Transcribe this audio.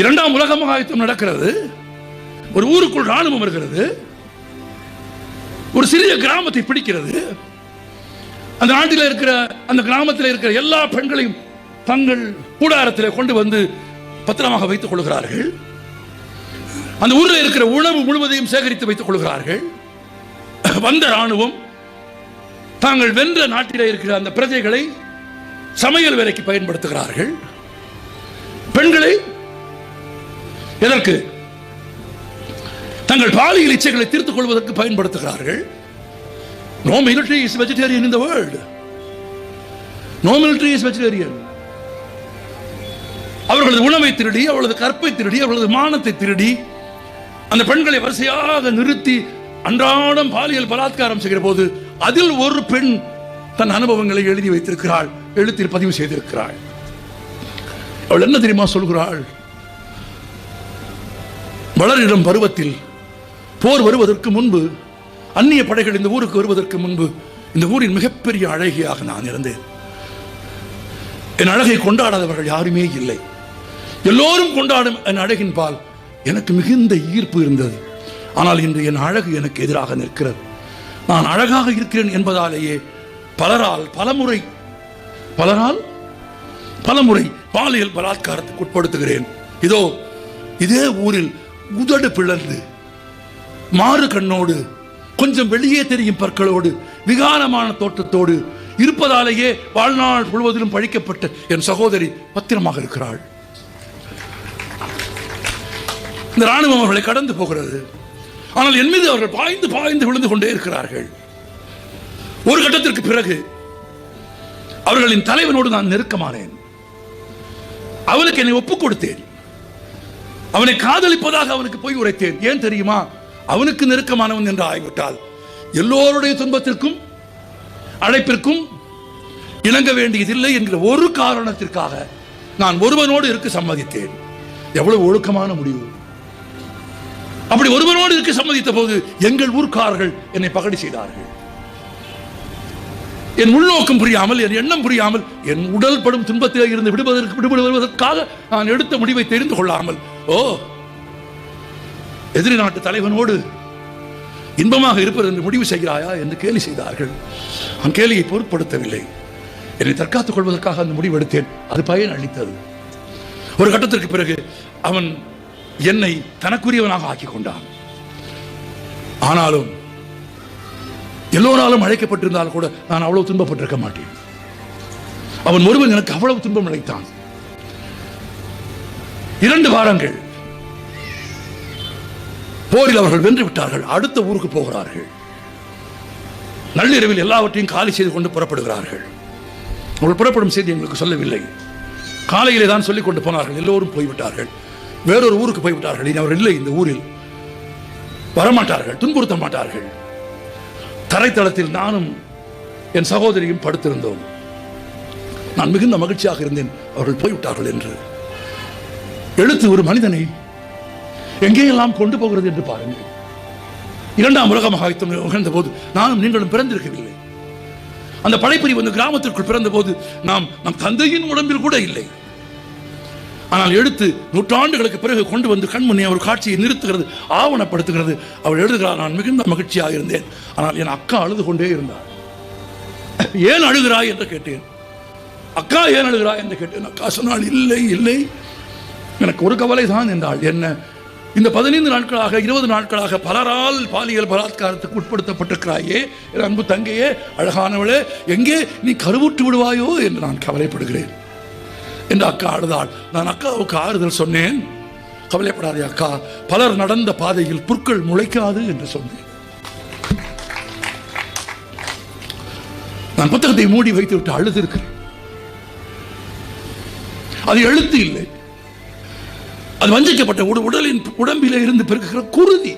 இரண்டாம் உலக மகாயுத்தம் நடக்கிறது. ஒரு ஊருக்குள் ராணுவம் வருகிறது. ஒரு சிறிய கிராமத்தை பிடிக்கிறது. அந்த நாட்டில் இருக்கிற அந்த கிராமத்தில் இருக்கிற எல்லா பெண்களையும் தங்கள் கூடாரத்தில் கொண்டு வந்து பத்திரமாக வைத்துக் கொள்கிறார்கள். அந்த ஊரில் இருக்கிற உணவு முழுவதையும் சேகரித்து வைத்துக் கொள்கிறார்கள். வந்த ராணுவம் தாங்கள் வென்ற நாட்டில் இருக்கிற அந்த பிரஜைகளை சமையல் வேலைக்கு பயன்படுத்துகிறார்கள். பெண்களை எதற்கு? தங்கள் பாலியல் இச்சைகளை தீர்த்துக் கொள்வதற்கு பயன்படுத்துகிறார்கள். No military is vegetarian in the world no military is vegetarian அவர்களது உணவை திருடி அவளது கற்பை திருடி அவளது மானத்தை திருடி அந்த பெண்களை வரிசையாக நிறுத்தி அன்றாடம் பாலியல் பலாத்காரம் செய்கிற போது அதில் ஒரு பெண் தன் அனுபவங்களை எழுதி வைத்திருக்கிறாள் எழுத்தில் பதிவு செய்திருக்கிறாள். அவள் என்ன தெரியுமா சொல்கிறாள்? வளரிடம் பருவத்தில் போர் வருவதற்கு முன்பு அந்நிய படைகள் இந்த ஊருக்கு வருவதற்கு முன்பு இந்த ஊரின் மிகப்பெரிய அழகியாக நான் இருந்தேன். என் அழகை கொண்டாடாதவர்கள் யாருமே இல்லை. எல்லோரும் கொண்டாடும் என் அழகின் பால் எனக்கு மிகுந்த ஈர்ப்பு இருந்தது. ஆனால் இன்று என் அழகு எனக்கு எதிராக நிற்கிறது. நான் அழகாக இருக்கிறேன் என்பதாலேயே பலரால் பலமுறை பலரால் பலமுறை பாலியல் பலாத்காரத்துக்கு உட்படுத்துகிறேன். இதோ இதே ஊரில் உதடு பிளந்து. மாறு கண்ணோடு கொஞ்சம் வெளியே தெரியும் பற்களோடு விகாரமான தோற்றத்தோடு இருப்பதாலேயே வாழ்நாள் முழுவதிலும் பழிக்கப்பட்ட என் சகோதரி பத்திரமாக இருக்கிறாள். இந்த ராணுவம் அவர்களை கடந்து போகிறது. ஆனால் என் மீது அவர்கள் பாய்ந்து பாய்ந்து விழுந்து கொண்டே இருக்கிறார்கள். ஒரு கட்டத்திற்கு பிறகு அவர்களின் தலைவனோடு நான் நெருக்கமானேன். அவனுக்கு என்னை ஒப்புக் கொடுத்தேன். அவனை காதலிப்பதாக அவனுக்கு போய் உரைத்தேன். ஏன் தெரியுமா? அவனுக்கு நெருக்கமானவன் என்று ஆகிவிட்டால் எல்லோருடைய துன்பத்திற்கும் அழைப்பிற்கும் இணங்க வேண்டியதில்லை என்கிற ஒரு காரணத்திற்காக நான் ஒருவனோடு இருக்க சம்மதித்தேன். எவ்வளவு ஒழுக்கமான முடிவு. அப்படி ஒருவனோடு இருக்க சம்மதித்த போது எங்கள் ஊர்க்காரர்கள் என்னை பகடி செய்தார்கள். என் உள்நோக்கம் புரியாமல் என் எண்ணம் புரியாமல் என் உடல் படும் துன்பத்தில் இருந்து விடுவதற்கு விடுபடுவதற்காக நான் எடுத்த முடிவை தெரிந்து கொள்ளாமல் ஓ. எதிரி நாட்டு தலைவனோடு இன்பமாக இருப்பது என்று முடிவு செய்கிறாயா என்று கேலி செய்தார்கள். நான் கேலியை பொருட்படுத்தவில்லை. என்னை தற்காத்துக் கொள்வதற்காக அந்த முடிவு எடுத்தேன். அது பயன் அளித்தது. ஒரு கட்டத்திற்கு பிறகு அவன் என்னை தனக்குரியவனாக ஆக்கிக் கொண்டான். ஆனாலும் எல்லோராலும் அழைக்கப்பட்டிருந்தால் கூட நான் அவ்வளவு துன்பப்பட்டிருக்க மாட்டேன். அவன் ஒருவன் எனக்கு அவ்வளவு துன்பம் அழைத்தான் இரண்டு வாரங்கள் போரில் அவர்கள் வென்று விட்டார்கள். அடுத்த ஊருக்கு போகிறார்கள். நள்ளிரவில் எல்லாவற்றையும் காலி செய்து கொண்டு புறப்படுகிறார்கள். அவர்கள் புறப்படும் செய்தி எங்களுக்கு சொல்லவில்லை. காலையிலே தான் சொல்லிக் கொண்டு போனார்கள். எல்லோரும் போய்விட்டார்கள். வேறொரு ஊருக்கு போய்விட்டார்கள். இனி அவர் இல்லை. இந்த ஊரில் வரமாட்டார்கள். துன்புறுத்த மாட்டார்கள். தரைத்தளத்தில் நானும் என் சகோதரியும் படுத்திருந்தோம். நான் மிகுந்த மகிழ்ச்சியாக இருந்தேன். அவர்கள் போய்விட்டார்கள் என்று. எழுத்து ஒரு மனிதனை. எங்கேயெல்லாம் கொண்டு போகிறது என்று பாருங்கள். இரண்டாம் உலக மகாயுத்தம் நிகழ்ந்த போது நானும் நீங்களும் பிறந்திருக்கவில்லை. அந்த படைப்பிரிவு அந்த கிராமத்திற்குள் பிறந்த போது நாம் நம் தந்தையின் உடம்பில் கூட இல்லை. ஆனால் எடுத்து நூற்றாண்டுகளுக்கு பிறகு கொண்டு வந்து கண்முன்னே ஒரு காட்சியை நிறுத்துகிறது ஆவணப்படுத்துகிறது. அவள் எழுதுகிறார் நான் மிகுந்த மகிழ்ச்சியாக இருந்தேன். ஆனால் என் அக்கா அழுது கொண்டே இருந்தார். ஏன் அழுகிறாய் என்று கேட்டேன். அக்கா ஏன் அழுகிறாய் என்று கேட்டேன். அக்கா சொன்னால் இல்லை இல்லை. எனக்கு ஒரு கவலை தான் என்றாள். என்ன? இந்த பதினைந்து நாட்களாக இருபது நாட்களாக பலரால் பாலியல் பலாத்காரத்துக்கு உட்படுத்தப்பட்டிருக்கிறாயே என் அன்பு தங்கையே அழகானவளே எங்கே நீ கருவுற்று விடுவாயோ என்று நான் கவலைப்படுகிறேன். என்று அக்கா அழுதாள். நான் அக்காவுக்கு ஆறுதல் சொன்னேன். கவலைப்படாதே அக்கா பலர் நடந்த பாதையில் புற்கள் முளைக்காது என்று சொன்னேன். நான் புத்தகத்தை மூடி வைத்து விட்டு அழுது இருக்கிறேன். அது எழுத்து இல்லை. அது வஞ்சிக்கப்பட்ட உடலின் உடம்பிலே இருந்து பெருக்குகிற குருதி.